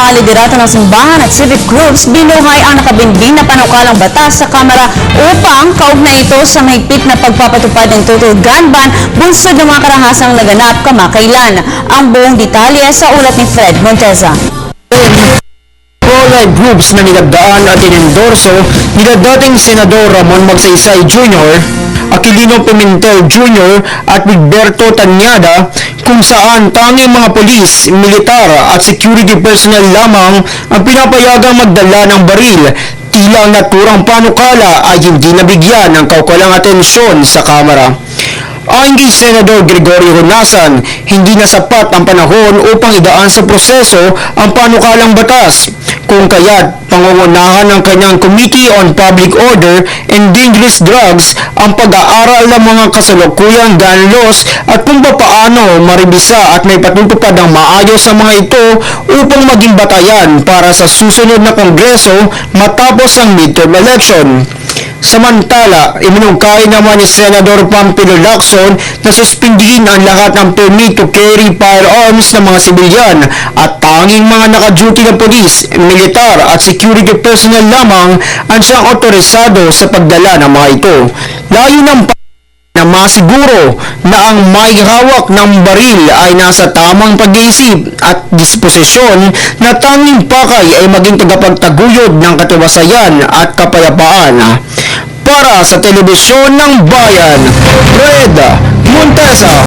mga liderato ng simbahan at civic groups binuhay ang nakabinbing na panukalang batas sa Kamara upang kaugnay ito sa mahigpit na pagpapatupad ng total gun ban bunsod ng mga karahasang naganap kamakailan. Ang buong detalye sa ulat ni Fred Monteza. pro-life groups na nilagdaan at inendorso nila dating Senador Ramon Magsaysay Jr., Aquilino Pimentel Jr. at Wilberto Tanyada kung saan tanging mga polis, militar at security personnel lamang ang pinapayagang magdala ng baril tila ang naturang panukala ay hindi nabigyan ng kaukulang atensyon sa Kamara. Ayon kay Senador Gregorio Honasan, hindi na sapat ang panahon upang idaan sa proseso ang panukalang batas. Kung kaya't pangungunahan ng kanyang Committee on Public Order and Dangerous Drugs ang pag-aaral ng mga kasalukuyang gun laws at kung papaano maribisa at may patutupad ng maayos ang mga ito upang maging batayan para sa susunod na kongreso matapos ang midterm election. Samantala, iminungkay naman ni Senador Pampilo Lacson na suspindihin ang lahat ng permit to carry firearms ng mga sibilyan at tanging mga naka-duty na polis, militar at security personnel lamang ang siyang otorisado sa pagdala ng mga ito. Layo ng na masiguro na ang may hawak ng baril ay nasa tamang pag-iisip at disposisyon na tanging pakay ay maging tagapagtaguyod ng katiwasayan at kapayapaan. Para sa telebisyon ng bayan, Red Montesa.